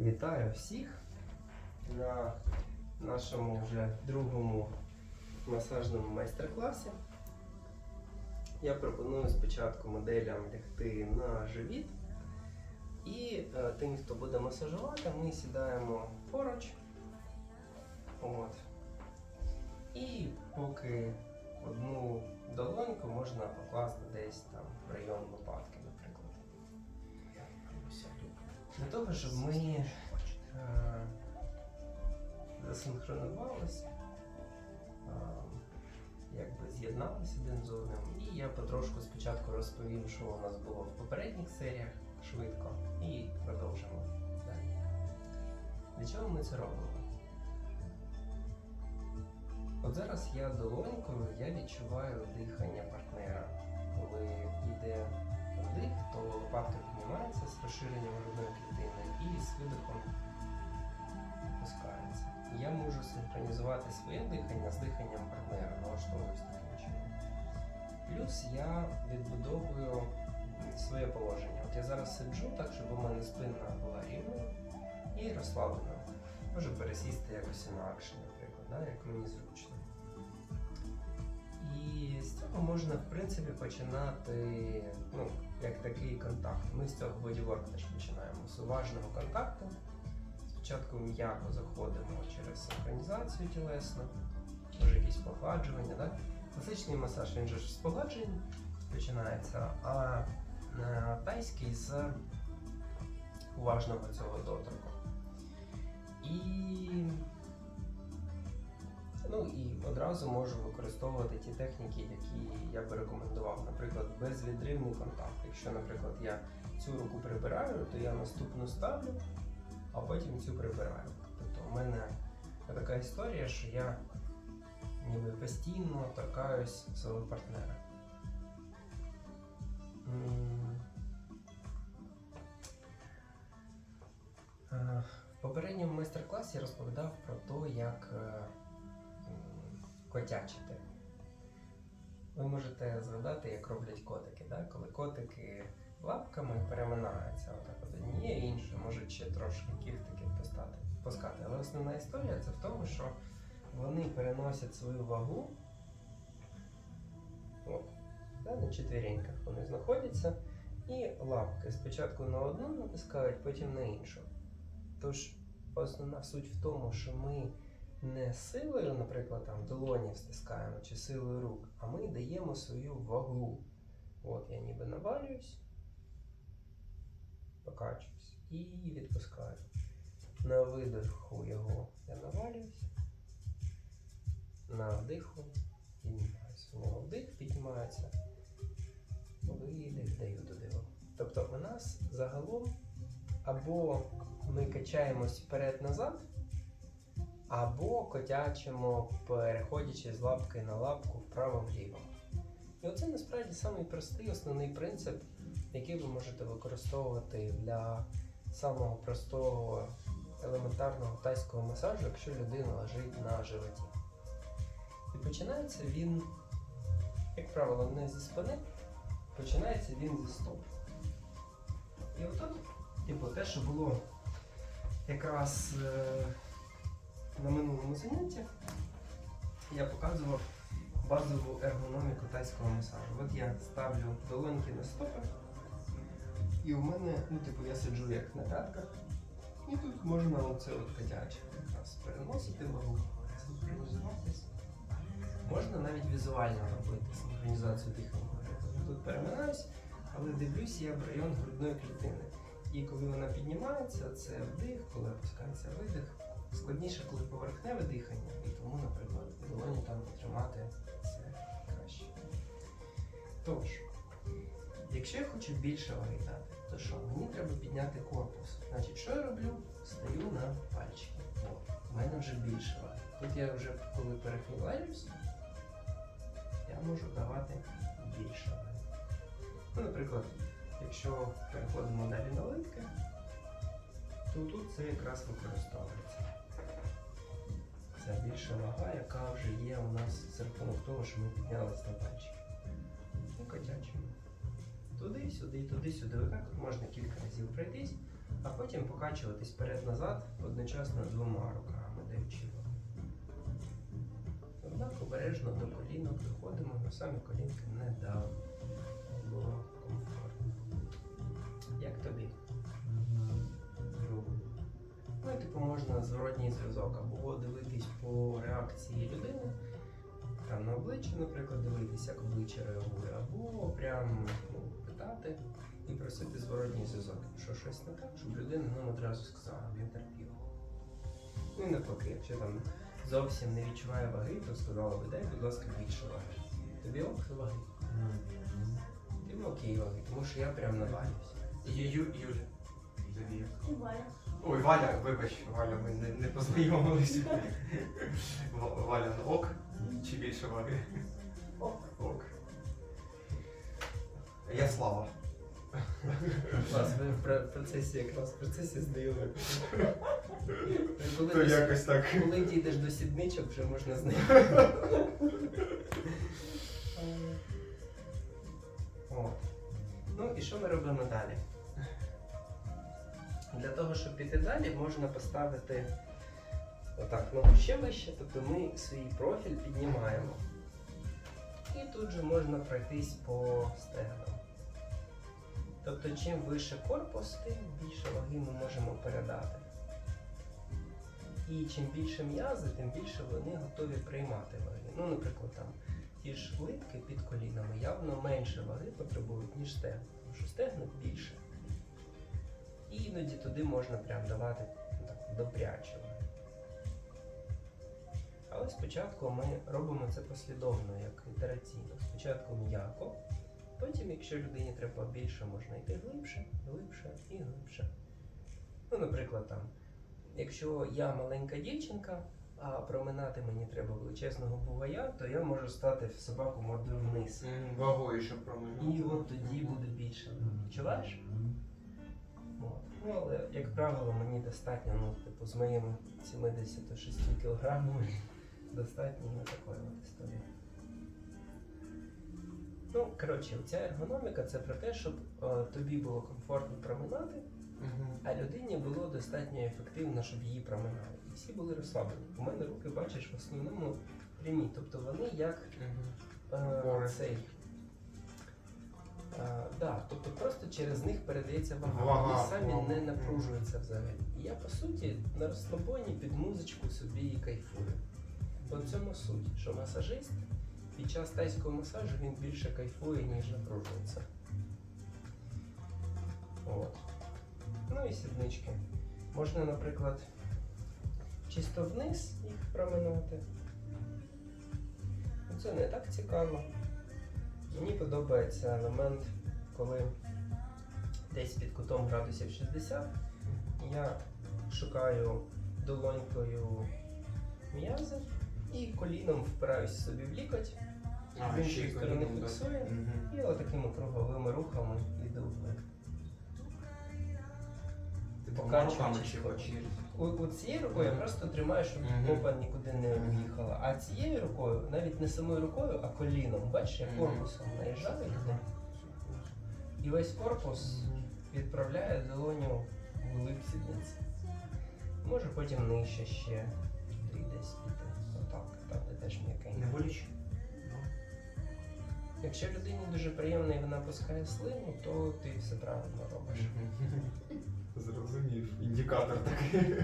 Вітаю всіх на нашому вже другому масажному майстер-класі. Я пропоную спочатку моделям лягти на живіт. І е, тим, хто буде масажувати, ми сідаємо поруч. От. І поки одну долоньку можна покласти десь там в район лопатки, того, щоб ми е, засинхронувалися, е, якби з'єдналися один з одним. І я потрошку спочатку розповім, що у нас було в попередніх серіях швидко, і продовжимо далі. Для чого ми це робимо? От зараз я долонькою я відчуваю дихання партнера. Коли йде вдих, то лопатка піднімається з розширенням грудної клітини синхронізувати своє дихання з диханням партнера, налаштовуюсь таким чином. Плюс я відбудовую своє положення. От я зараз сиджу так, щоб у мене спина була рівною і розслаблена. Можу пересісти якось інакше, наприклад, да, як мені зручно. І з цього можна, в принципі, починати, ну, як такий контакт. Ми з цього бодіворк теж починаємо з уважного контакту. Спочатку м'яко заходимо через синхронізацію тілесну, може якісь погладжування. Да? Класичний масаж він же з погладжень починається, а е, тайський з уважного цього доторку. І Ну і одразу можу використовувати ті техніки, які я би рекомендував. Наприклад, безвідривний контакт. Якщо, наприклад, я цю руку прибираю, то я наступну ставлю, а потім цю прибираю. Тобто у мене така історія, що я ніби постійно торкаюсь свого партнера. Е, В попередньому майстер-класі я розповідав про те, як е, котячити. Ви можете згадати, як роблять котики, да? коли котики лапками переминаються отак от однією іншою, можуть ще трошки постати, пускати. Але основна історія це в тому, що вони переносять свою вагу от, на четвіреньках вони знаходяться, і лапки спочатку на одну натискають, потім на іншу. Тож основна суть в тому, що ми не силою, наприклад, там долоні стискаємо чи силою рук, а ми даємо свою вагу. От я ніби навалююсь, покачуюсь і відпускаю. На видиху його я навалююсь, на вдиху піднімаюся. У вдих піднімається, видих даю туди. вагу. Тобто у нас загалом або ми качаємось вперед-назад, або котячимо, переходячи з лапки на лапку вправо-вліво. І оце насправді самий простий основний принцип, який ви можете використовувати для самого простого елементарного тайського масажу, якщо людина лежить на животі. І починається він, як правило, не зі спини, починається він зі стоп. І отут, типу, те, що було якраз е, на минулому занятті, я показував базову ергономіку тайського масажу. От я ставлю долоньки на стопи, і у мене, ну, типу, я сиджу як на п'ятках, і тут можна оце от котяче якраз переносити вагу, синхронізуватись. Можна навіть візуально робити синхронізацію дихання. Тут переминаюсь, але дивлюсь я в район грудної клітини. І коли вона піднімається, це вдих, коли опускається видих. Складніше, коли поверхневе дихання, і тому, наприклад, долоні там потримати це краще. Tож, якщо я хочу більше ваги дати, то що? Мені треба підняти корпус. Значить, що я роблю? Стаю на пальчики. О, у мене вже більше ваги. Тут я вже, коли перехиляюсь, я можу давати більше ваги. Ну, наприклад, якщо переходимо далі на литки, то тут це якраз використовується. Це більша вага, яка вже є у нас за рахунок того, що ми піднялися на пальчики. І котячимо. Туди, сюди, туди, сюди. Отак можна кілька разів пройтись, а потім покачуватись вперед-назад одночасно двома руками, даючи вагу. Однак обережно до колінок доходимо, але самі колінки не дав. Було комфортно. Як тобі? Ну, і, типу, можна зворотній зв'язок або дивитись по реакції людини, там на обличчя, наприклад, дивитись, як обличчя реагує, або прям питати і просити зворотній зв'язок. Що щось не так, щоб людина нам одразу сказала, він терпів. Ну і навпаки, якщо там зовсім не відчуває ваги, то сказала би, дай, будь ласка, більше ваги. Тобі ок ваги? Тобі окей ваги, тому що я прям Ю, Юля. Тобі? І Валя. Ой, Валя, вибач, Валя, ми не, не познайомилися. Валя, ну ок чи більше ваги? Я Слава. Вас ви в процесі якраз в процесі знайомі. Коли, То якось так. коли дійдеш до сідничок, вже можна знайти. Ну і що ми робимо далі? Для того, щоб піти далі, можна поставити отак, ногу ще вище, тобто ми свій профіль піднімаємо. І тут же можна пройтись по стегнам. Тобто, чим вище корпус, тим більше ваги ми можемо передати. І чим більше м'язи, тим більше вони готові приймати ваги. Ну, наприклад, там ті ж литки під колінами явно менше ваги потребують, ніж стегна, тому що стегна більше. І іноді туди можна прям давати ну, так, добряче ваги. Але спочатку ми робимо це послідовно, як ітераційно. Спочатку м'яко, потім, якщо людині треба більше, можна йти глибше, глибше і глибше. Ну, наприклад, там, якщо я маленька дівчинка, а проминати мені треба величезного бугая, то я можу стати в собаку мордою вниз. Вагою, щоб проминути. І от тоді буде більше. Відчуваєш? От. Ну, але, як правило, мені достатньо, ну, типу, з моїми 76 кілограмами достатньо на такої от історії. Ну, коротше, ця ергономіка це про те, щоб е, тобі було комфортно проминати, Мгм. а людині було достатньо ефективно, щоб її проминали. І всі були розслаблені. У мене руки, бачиш, в основному прямі. Тобто вони як Мгм. е, цей. Е, да, тобто просто через них передається вага. Вага, Вони самі вага. не напружуються взагалі. І я по суті на розслабоні під музичку собі і кайфую. Бо в цьому суть, що масажист під час тайського масажу він більше кайфує, ніж напружується. От. Ну і сіднички. Можна, наприклад, чисто вниз їх проминати. Ну, Це не так цікаво. Мені подобається елемент, коли десь під кутом градусів 60 я шукаю долонькою м'язи і коліном впираюсь собі в лікоть, А, з іншої сторони фіксує. І отакими круговими рухами йду хочеш. У, у цією рукою я просто тримаю, щоб попа нікуди не Мгм. уїхала. А цією рукою, навіть не самою рукою, а коліном, бачиш, я корпусом наїжджаю туди. І весь корпус відправляє долоню в глиб сідниці. Може потім нижче ще десь там де Не боляче? Якщо людині дуже приємно і вона пускає слину, то ти все правильно робиш. Зрозумів. Індикатор такий.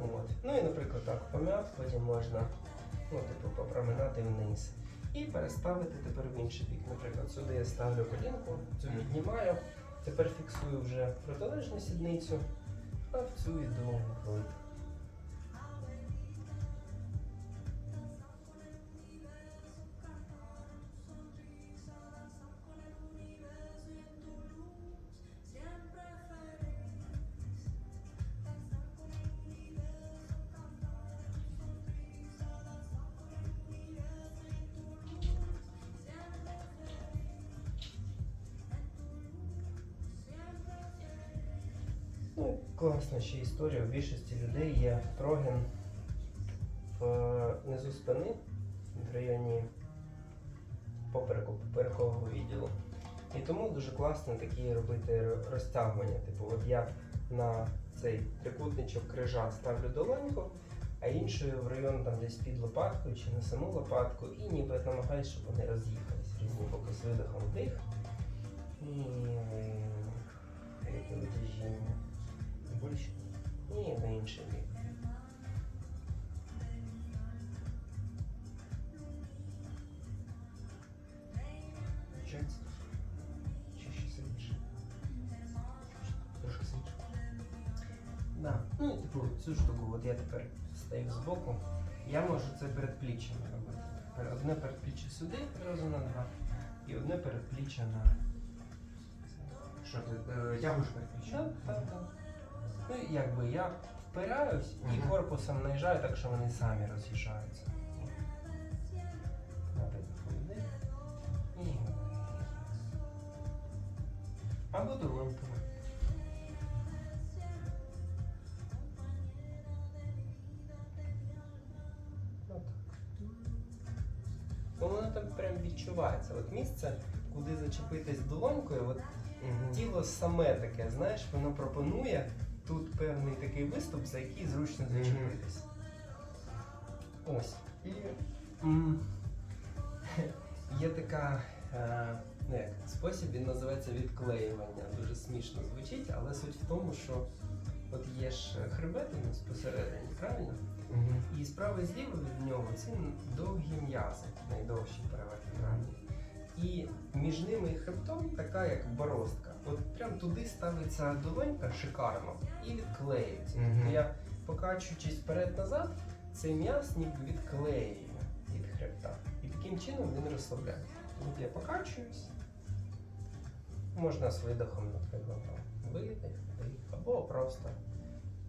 От. Ну і, наприклад, так, пом'яв, потім можна ну, типу, попроминати вниз. І переставити тепер в інший бік. Наприклад, сюди я ставлю колінку, цю піднімаю, тепер фіксую вже протилежну сідницю, а в цю йду вглиб. Класна ще історія. У більшості людей є прогін в е, низу спини, в районі попереку, поперекового відділу. І тому дуже класно такі робити розтягування. Типу, от я на цей трикутничок крижа ставлю долоньку, а іншою в район там десь під лопаткою чи на саму лопатку, і ніби намагаюсь, щоб вони роз'їхались різні боки з видихом вдих. І витяжіння. Більше. І на інший бік. Включається. Чи ще сильніше? Трошки сильніше. Да. Ну, типу, цю штуку, от я тепер стою збоку. Я можу це передпліччям робити. Одне передпліччя сюди, разу на два, і одне передпліччя на. Що ти е, тягуєш передпліччя? Так, так. Ну, якби я впираюсь і корпусом наїжджаю, так що вони самі роз'їжджаються. І. Або. Отак. Ну, воно там прям відчувається. От місце, куди зачепитись долонькою, от тіло саме таке, знаєш, воно пропонує тут певний такий виступ, за який зручно зачепитись. Ось. І є така е, ну як, спосіб, він називається відклеювання. Дуже смішно звучить, але суть в тому, що от є ж хребет у нас посередині, правильно? Мгм. І справа і зліва від нього ці довгі м'язи, найдовші перевертебральні. І між ними і хребтом така як боростка. От прям туди ставиться долонька шикарно і відклеюється. Мгм. Тобто я покачуючись вперед-назад, цей м'яз ніби відклеює від хребта. І таким чином він розслабляє. От я покачуюсь. Можна з видохом, наприклад, видих, або просто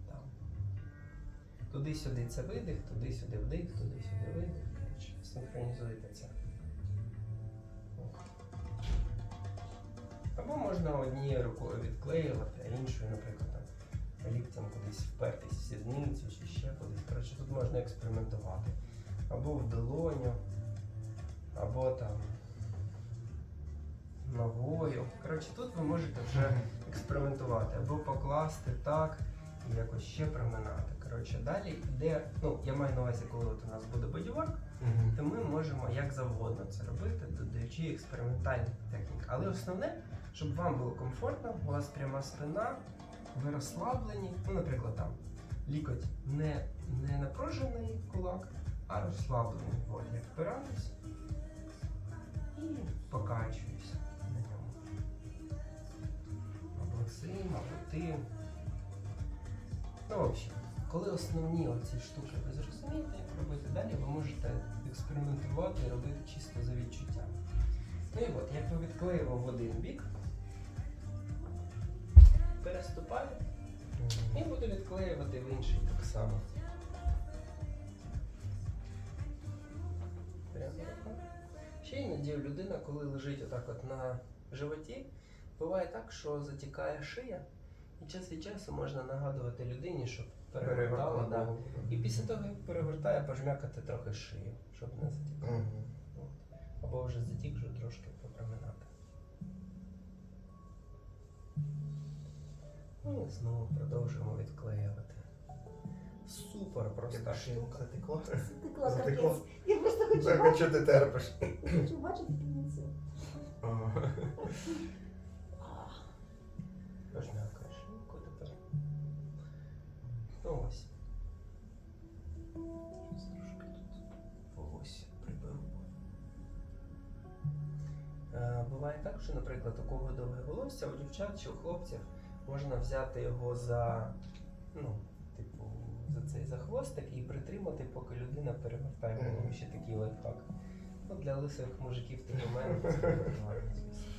там. Туди-сюди це видих, туди-сюди вдих, туди-сюди видих. Синхронізуйте це. Або можна однією рукою відклеювати, а іншою, наприклад, там, ліктем кудись впертись в сідницю чи ще кудись. Коротше, тут можна експериментувати. Або в долоню, або там ногою. Коротше, тут ви можете вже експериментувати, або покласти так і якось ще проминати. Коротше, далі йде, ну я маю на увазі, коли от у нас буде бодіворк. То ми можемо як завгодно це робити, додаючи експериментальні техніки. Але основне, щоб вам було комфортно, у вас пряма спина, ви розслаблені. Ну, наприклад, там лікоть не, не напружений кулак, а розслаблений. От я впираюсь і покачуюсь на ньому. Або цим, або тим. Ну, в общем, коли основні оці штуки ви зрозумієте, як робити далі, ви можете експериментувати і робити чисто за відчуттям. Ну і от, я відклеював в один бік, переступаю і буду відклеювати в інший так само. Прямо рукою. Ще іноді людина, коли лежить отак от на животі, буває так, що затікає шия, і час від часу можна нагадувати людині, щоб перевертала. Да. І після того, як перевертає, пожмякати трохи шию, щоб не затікало. От. Або вже затік, вже трошки попроминати. Ну і знову продовжуємо відклеювати. Супер проста штука. Затекла Затекло. капець. Я просто хочу, бачити, що ти терпиш? хочу бачити кінцю. Ага. ось. Щось трошки тут волосся приберу. Е, Буває так, що, наприклад, у кого довге волосся, у дівчат чи у хлопців можна взяти його за, ну, типу, за цей за хвостик і притримати, поки людина перевертає голову. Ще такий лайфхак. Ну, для лисих мужиків такий мене це не актуально, звісно.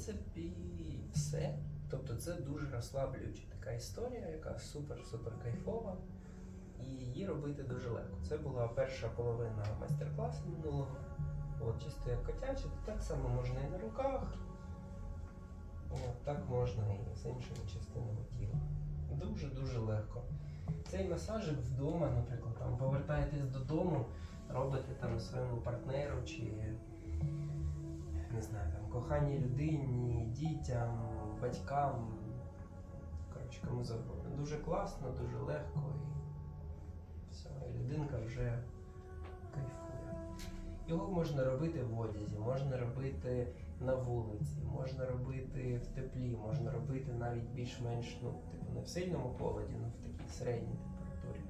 Принципі, все. Тобто це дуже розслаблююча така історія, яка супер-супер кайфова. І її робити дуже легко. Це була перша половина майстер-класу минулого. От, чисто як котяче, так само можна і на руках. От, так можна і з іншими частинами тіла. Дуже-дуже легко. Цей масажик вдома, наприклад, там повертаєтесь додому, робите там своєму партнеру чи не знаю, там коханій людині, дітям, батькам. Коротше, кому завгодно. Дуже класно, дуже легко і все, і людинка вже кайфує. Його можна робити в одязі, можна робити на вулиці, можна робити в теплі, можна робити навіть більш-менш, ну, типу, не в сильному холоді, ну в такій середній температурі.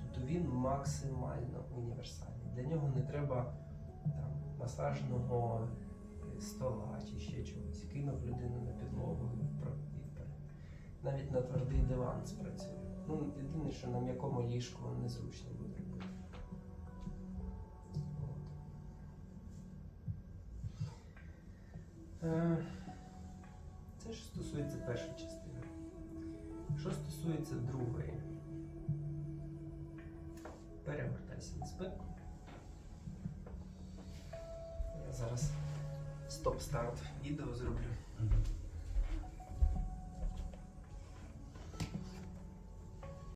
Тобто він максимально універсальний. Для нього не треба там, масажного стола чи ще чогось. Кинув людину на підлогу і. Навіть на твердий диван спрацює. Ну, єдине, що на м'якому ліжку незручно буде. Е, Це ж стосується першої частини. Що стосується другої, перевертайся на спинку. Я зараз стоп-старт відео зроблю. Мгм.